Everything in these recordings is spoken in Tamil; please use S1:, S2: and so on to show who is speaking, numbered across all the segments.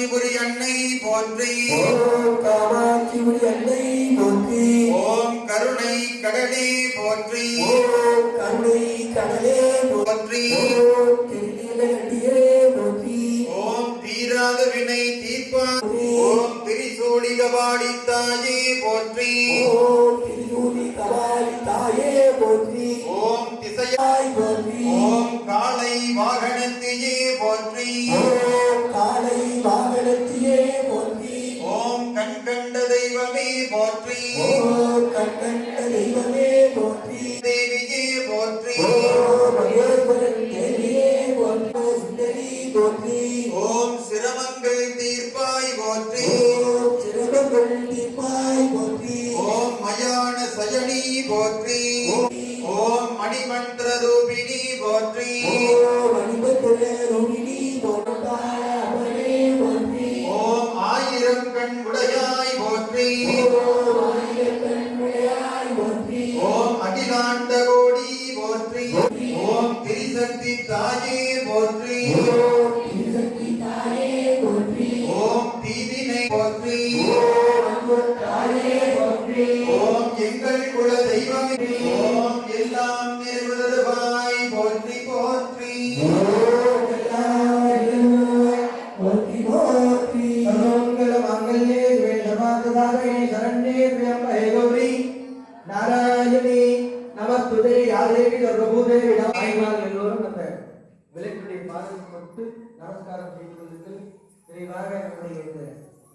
S1: காமாட்சிபுரி அன்னை போற்றி.
S2: ஓம் காமாட்சிபுரி அன்னை போற்றி.
S1: ஓம் கருணை கடலே போற்றி.
S2: ஓம் கருணை கடலே
S1: போற்றி.
S2: ஓம் திருநீலகண்டியே போற்றி.
S1: ஓம் தீராத வினை தீர்ப்பாய் ஓம் திரிசூடிகபாடி தாயே போற்றி.
S2: ஓம் திருநூலி கபாலி தாயே போற்றி.
S1: ஓம் காளை வாகனத்தையே போற்றி.
S2: ஓம் காலை வாகனத்தியே
S1: திரிசக்தி தாயே போற்றி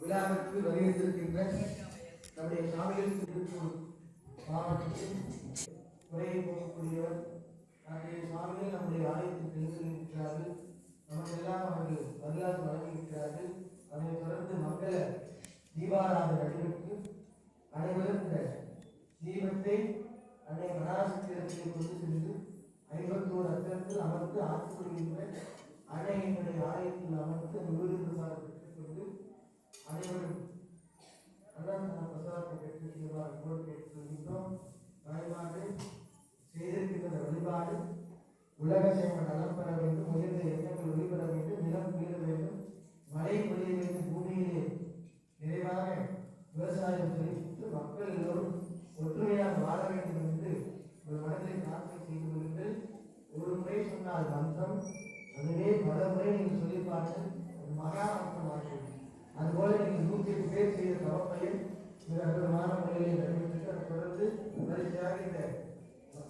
S3: விழாவிற்கு வருகின்றிருக்கின்ற நம்முடைய சாமிகள் திருப்பூர் மாவட்டத்தில் உரையை போகக்கூடியவர் நம்முடைய சாமிகள் நம்முடைய ஆலயத்தில் எழுந்திருக்கிறார்கள் நமக்கெல்லாம் அவர்கள் வரலாறு வழங்கியிருக்கிறார்கள். அதனைத் தொடர்ந்து மங்கள தீபாராதனை நடைபெற்று அனைவரும் இந்த தீபத்தை அன்னை மனாசித்திரத்தில் கொண்டு சென்று ஐம்பத்தோரு அத்தத்தில் அமர்ந்து அன்னை அன்னையினுடைய ஆலயத்தில் அமர்ந்து விருது அனைவரும் அண்ணா பிரசாரத்தை பெற்று செல்வார் போல் கேட்டுக்கொள்கின்றோம் தாய்மார்கள் செய்திருக்கின்ற வழிபாடு உலக சேம நலம் பெற வேண்டும் உயர்ந்த எண்ணங்கள் ஒளிபெற வேண்டும் நிலம் உயர வேண்டும் மழை பொழிய வேண்டும் பூமியிலே நிறைவாக விவசாயம் செழித்து மக்கள் எல்லோரும் ஒற்றுமையாக வாழ வேண்டும் என்று ஒரு மனதில் பிரார்த்தனை செய்து கொள்ளுங்கள் ஒரு முறை சொன்னால் மந்திரம் அதுவே பல முறை நீங்கள் சொல்லி பாருங்கள். அது மகா மந்திரம் ஆகும் அதுபோல நீங்கள் நூற்றி எட்டு பேர் செய்த தவப்பையும் மிக அற்புதமான முறையில் நடைபெற்று அதை தொடர்ந்து வரிசையாக இந்த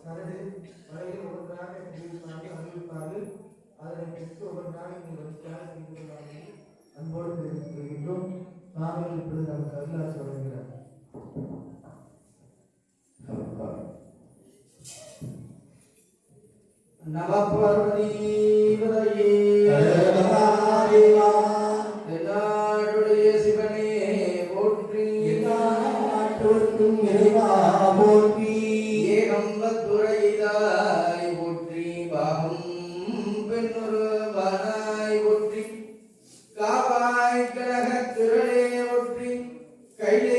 S3: கரடு வலையில் ஒவ்வொன்றாக அறிவிப்பார்கள் அறிவிப்பார்கள். அதனை பெற்று ஒவ்வொன்றாக நீங்கள் வரிசையாக செய்து கொள்வார்கள் அன்போடு தெரிவித்துக் கொள்கின்றோம். சாமிகள் இப்பொழுது நமக்கு அருளாசி வழங்குகிறார். நம பார்வதீபதையே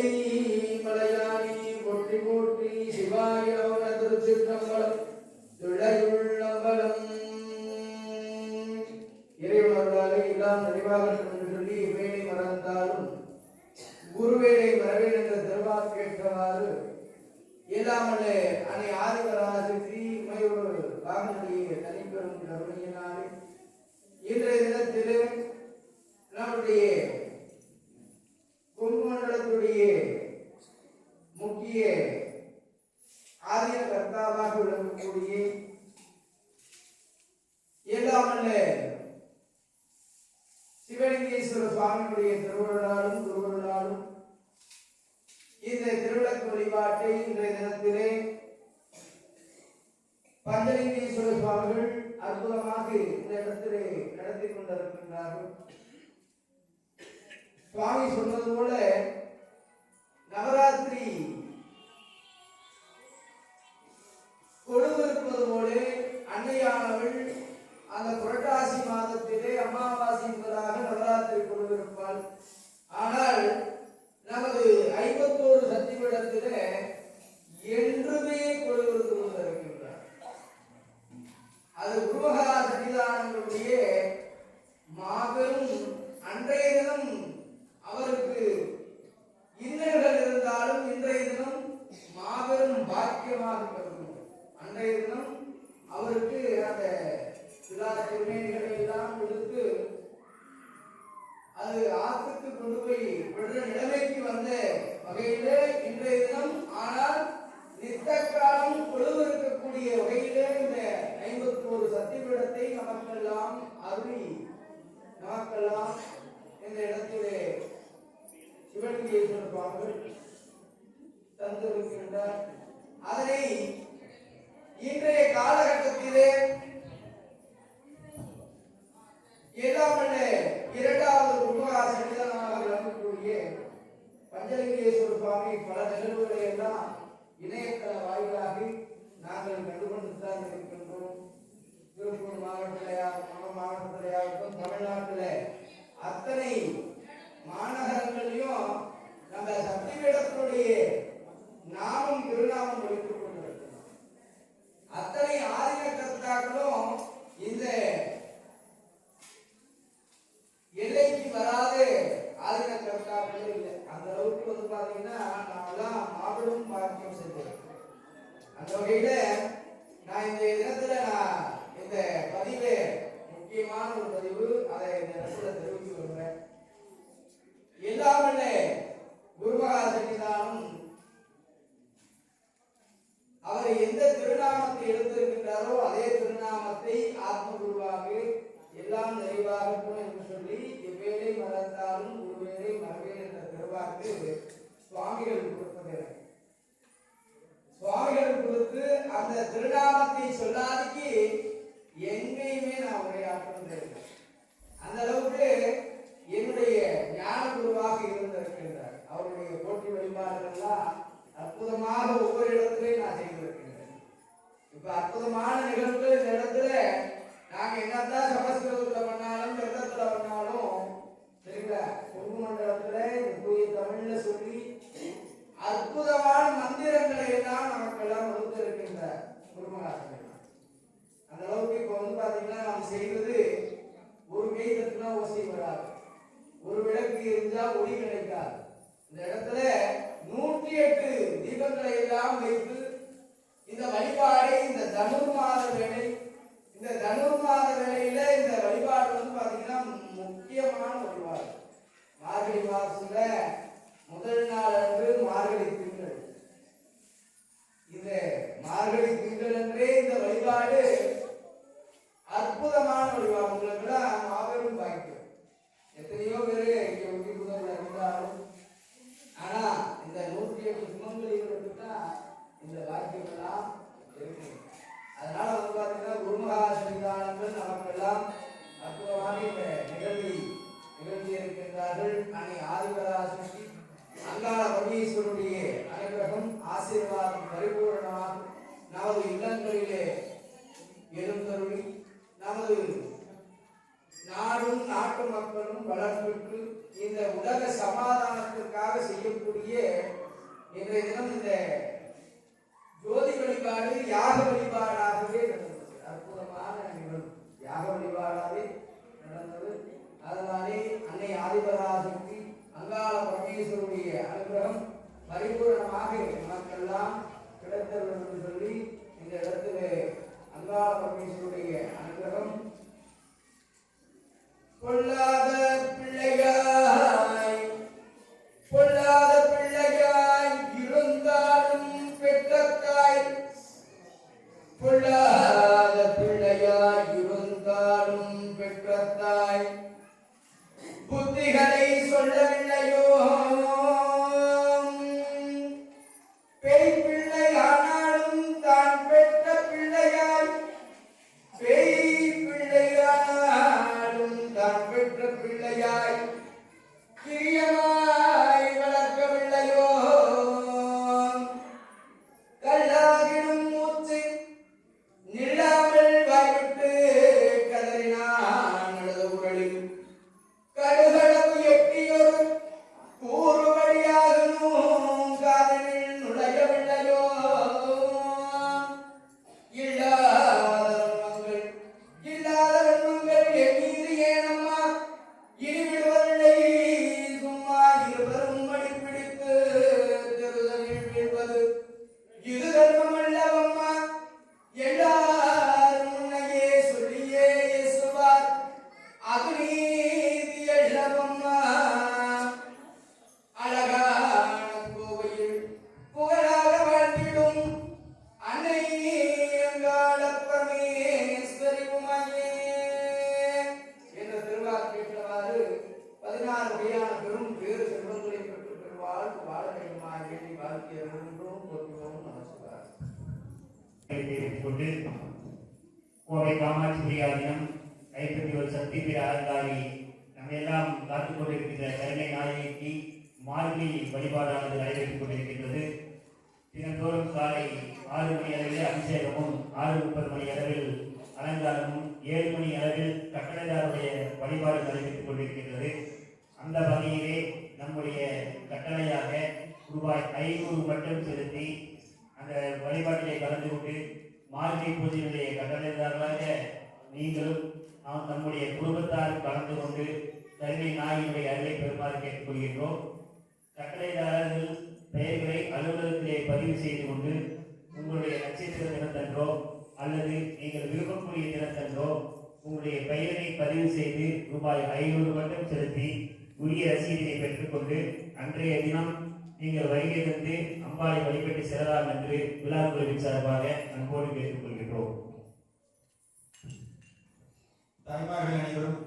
S3: கைலை மலையானி போற்றி போற்றி சிவாய திருச்சிற்றம்பலம் துளையுள்ளம்பலம் இறைவனர்களாலே எல்லாம் நிறைவாக என்று சொல்லி வேலை மறந்தாலும் குருவேலை திருவாக்கேற்றவாறு வாகனுடைய தனிப்பெரும் கருணையினாலே இன்றைய தினத்திலே நம்முடைய கும்பமண்டலத்துடைய முக்கிய ஆரிய கர்த்தாவாக விளங்கக்கூடிய இயலாமல்ல சிவலிங்கேஸ்வர சுவாமியுடைய திருவருளாலும் திருவருளாலும் இந்த திருவிளக்கு வழிபாட்டை இன்றைய தினத்திலே பஞ்சலிங்கேஸ்வர சுவாமிகள் அற்புதமாக இந்த இடத்திலே நடத்தி கொண்டிருக்கின்றார்கள். சுவாமி சொன்னது போல நவராத்திரி கொழுவிருப்பது போல அன்னையானவள் அந்த புரட்டாசி மாதத்திலே அமாவாசை என்பதாக நவராத்திரி கொழுவிருப்பாள் ஆனால் நமது ஐம்பத்தோரு சக்திபீடத்திலே என்றுமே கொழுவிருந்து கொண்டிருக்கின்றார் அது குருமகா சன்னிதானங்களுடைய மாபெரும் அன்றைய தினம் அது ஆற்றுக்கு கொண்டு போய் விடுற நிலைமைக்கு வந்த வகையிலே இன்றைய தினம் ஆனால் நித்த காலம் பொழுது இருக்கக்கூடிய வகையிலே இந்த ஐம்பத்தோரு சத்தியபீடத்தை நமக்கெல்லாம் அருளி நமக்கெல்லாம் இந்த இடத்திலே சிவலிங்கேஸ்வரர் சுவாமிகள் தந்திருக்கின்றார். அதனை இன்றைய காலகட்டத்திலே எல்லாமல்ல இரண்டாவது கும்பகாசனிதனாக விளங்கக்கூடிய பஞ்சலிங்கேஸ்வர சுவாமி. பல நிகழ்வுகளை எல்லாம் இணையதள வாயிலாக நாங்கள் கண்டுகொண்டு தான் இருக்கிறோம். திருப்பூர் மாவட்டத்திலேயா நம்ம மாவட்டத்திலேயாகட்டும் தமிழ்நாட்டில் அத்தனை மாநகரங்களிலும் நம்ம சக்திபீடத்தினுடைய நாமும் திருநாமம் ஒழித்துக் கொண்டிருக்கிறோம். அத்தனை ஆதின கர்த்தாக்களும் இந்த எல்லைக்கு வராது ஆதின கர்த்தாக்கள் இல்லை. அந்த அளவுக்கு வந்து பாத்தீங்கன்னா நாமெல்லாம் மாபெரும் பாக்கியம் செஞ்சோம் அந்த வகையில நான் இந்த தினத்துல நான் இந்த பதிவு முக்கியமான ஒரு பதிவு. அதை இந்த இடத்துல தெரிவித்து வருகிறேன் எல்லாமே குருமகா சன்னிதானம் அவர் எந்த திருநாமத்தை எடுத்திருக்கின்றாரோ அதே திருநாமத்தை ஆத்ம குருவாக எல்லாம் நிறைவாகட்டும் என்று சொல்லி எவ்வேளை மறந்தாலும் ஒருவேளை மறவேன் என்ற திருவாக்கு சுவாமிகள் கொடுப்பதில்லை சுவாமிகள் கொடுத்து அந்த திருநாமத்தை சொல்லாதிக்கு எங்கேயுமே நான் உரையாற்றுவது இல்லை. அந்த அளவுக்கு என்னுடைய ஞான குருவாக இருந்திருக்கின்றார். அவருடைய போட்டி வழிபாடுகள்லாம் அற்புதமாக ஒவ்வொரு இடத்திலையும் நான் செய்திருக்கின்றேன் இப்ப அற்புதமான நிகழ்வுகள் இந்த இடத்துல நாங்க என்னதான் சமஸ்கிருதத்துல பண்ணாலும் வெள்ளத்துல பண்ணாலும் சரிங்களா குரு மண்டலத்துல தூய தமிழ்ல சொல்லி அற்புதமான மந்திரங்களை எல்லாம் நமக்கெல்லாம் வகுத்திருக்கின்ற குருமகாசன் அந்த அளவுக்கு இப்ப வந்து பாத்தீங்கன்னா நாம் செய்வது ஒரு கை தட்டுனா ஓசை வராது. ஒரு விளக்கு இருந்தால் ஒளி கிடைக்காது. இந்த இடத்துல நூற்றி எட்டு தீபங்களை எல்லாம் வைத்து இந்த வழிபாடு இந்த தனுர் மாத வேலை இந்த தனுர் மாத வேலையில இந்த வழிபாடு வந்து பாத்தீங்கன்னா முக்கியமான வழிபாடு மார்கழி மாசத்துல முதல் நாள் அன்று மார்கழி திங்கள். இந்த மார்கழி திங்கள் அன்றே இந்த வழிபாடு அற்புதமான வழிபாடு உங்களுக்கெல்லாம் மாபெரும் பாக்கியம் எத்தனையோ பேரு இங்கே ஒட்டி புதன்ல இருந்தாலும் ஆனா இந்த நூற்றி எட்டு சுமங்கலிகளுக்கு தான் இந்த பாக்கியம் எல்லாம் அதனால வந்து பார்த்தீங்கன்னா குருமகா சன்னிதானங்கள் நமக்கெல்லாம் அற்புதமான இந்த நிகழ்வை நிகழ்ச்சி இருக்கின்றார்கள் அன்னை ஆதிபராசக்தி அங்காள உலக சமாதானத்திற்காக செய்யக்கூடிய இன்றைய தினம் இந்த ஜோதி வழிபாடு யாக வழிபாடாகவே நடந்தது. அற்புதமான நிகழ்வு. யாக வழிபாடாகவே நடந்தது. அதனாலே அன்னை ஆதிபராசக்தி அங்காள பரமேஸ்வருடைய அனுகிரகம் பரிபூரணமாக நமக்கெல்லாம் கிடைத்தது என்று சொல்லி இந்த இடத்திலே அங்காள பரமேஸ்வருடைய அனுகிரகம். கொள்ளாத பிள்ளைகள் பிள்ளையாய்
S4: பிரியமா கோவை காமாட்சி பிரியாதினம் ஐப்பத்தி ஒரு சக்தி பிர அலங்காரி நம்ம எல்லாம் காத்துக் கொண்டிருக்கின்ற கருணை நாயகிக்கு மார்கழி வழிபாடானது நடைபெற்றுக் கொண்டிருக்கின்றது. தினந்தோறும் காலை ஆறு மணி அளவில் அபிஷேகமும் ஆறு முப்பது மணி அளவில் அலங்காரமும் ஏழு மணி அளவில் கட்டளையாருடைய வழிபாடு நடைபெற்றுக் கொண்டிருக்கின்றது. அந்த வகையிலே நம்முடைய கட்டளையாக ரூபாய் ஐநூறு மட்டும் செலுத்தி அந்த வழிபாட்டிலே கலந்து கொண்டு மார்கழி பூஜையினுடைய கட்டளைதாரர்களாக நீங்களும் நாம் நம்முடைய குடும்பத்தார் கலந்து கொண்டு கருணை நாயினுடைய அருளை பெறுமாறு கேட்டுக்கொள்கின்றோம். கட்டளைதாரர்கள் பெயர்களை அலுவலகத்திலே பதிவு செய்து கொண்டு உங்களுடைய நட்சத்திர தினத்தன்றோ அல்லது நீங்கள் விரும்பக்கூடிய தினத்தன்றோ உங்களுடைய பெயரை பதிவு செய்து ரூபாய் ஐநூறு மட்டும் செலுத்தி உரிய ரசீதினை பெற்றுக்கொண்டு அன்றைய தினம் நீங்கள் வருகை தந்து அம்பாளை வழிபட்டு செல்லலாம் என்று விழா குழுவின் சார்பாக அன்போடு கேட்டுக்கொள்கின்றோம்.
S1: தாய்மார்கள் அனைவரும்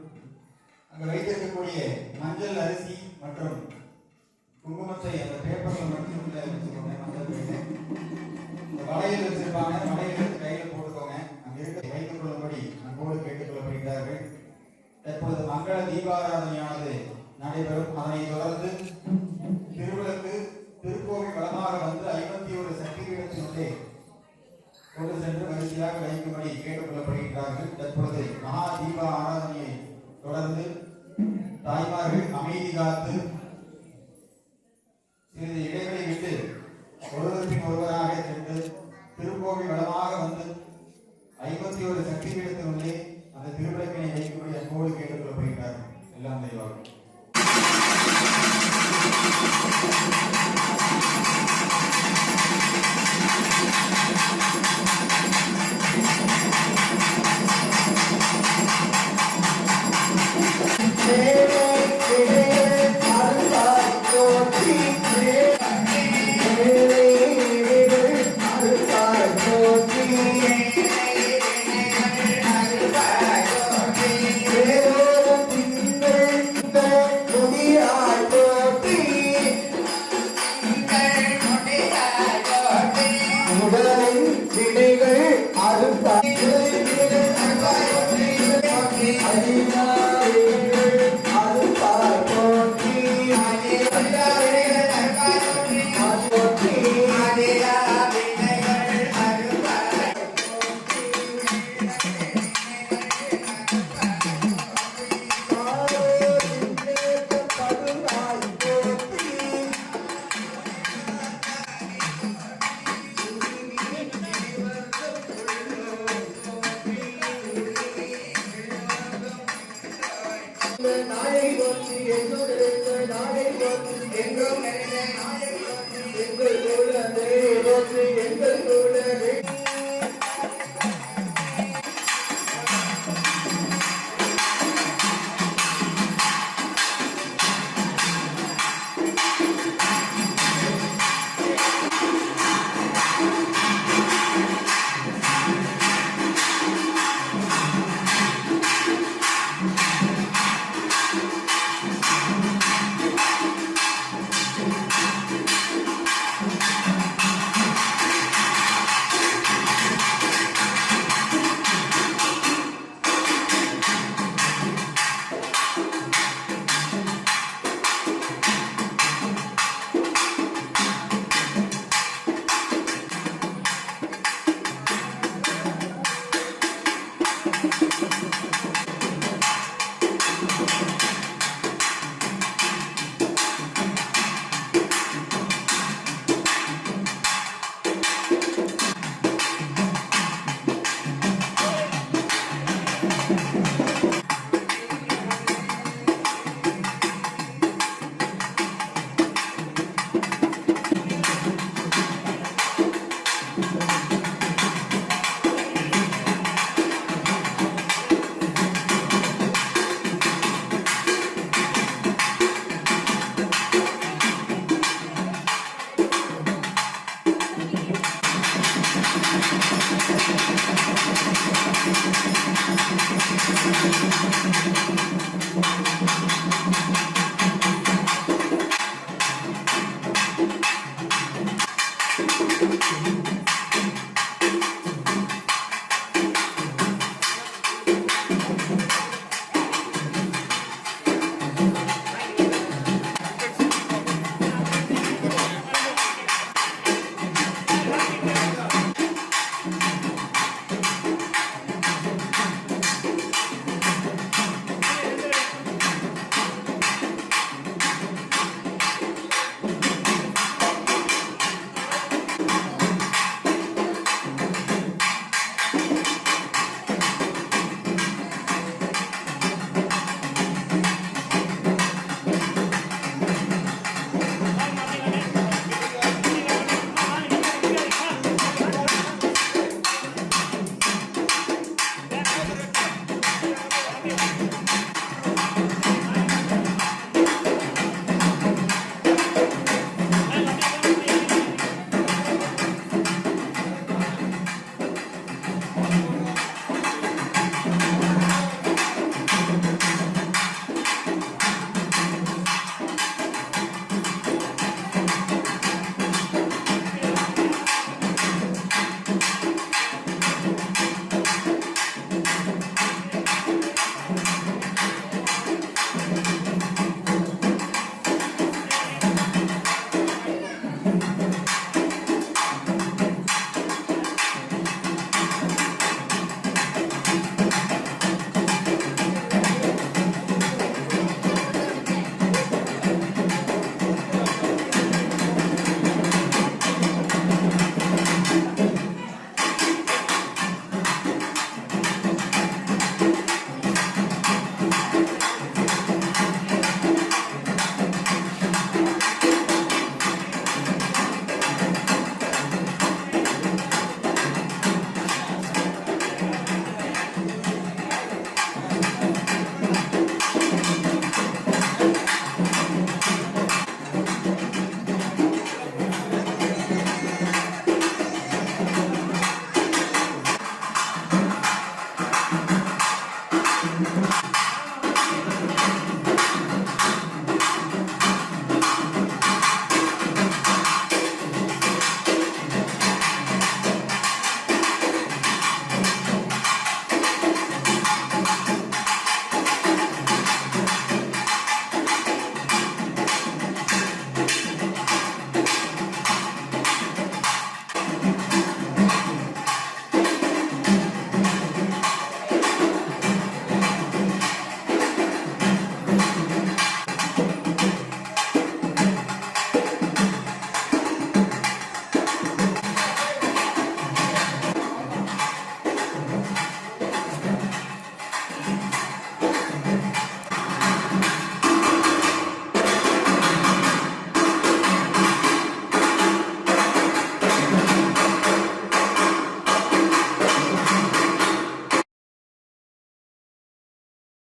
S1: அங்கு வைத்திருக்கக்கூடிய மஞ்சள் அரிசி மற்றும் குங்குமத்தை அந்த பேப்பர்ல மட்டும் மஞ்சள் வளையல் வச்சிருப்பாங்க கேட்டுக்கொள்ளப்படுகின்றார்கள். தற்பொழுது மகா தீப ஆராதனையை தொடர்ந்து தாய்மார்கள் அமைதி காத்து சிறிது இடைவெளி விட்டு ஒருவர் ஒருவராக சென்று திருக்கோவில் வளமாக வந்து ஐம்பத்தி ஒரு சக்தி பீடத்தினுள்ளே அந்த திருவிளக்கினை வைக்கக்கூடிய அன்போடு கேட்டுக்கொள்ளப்படுகிறார்கள் எல்லாம் தெளிவாகும்
S3: நாளை போற்றி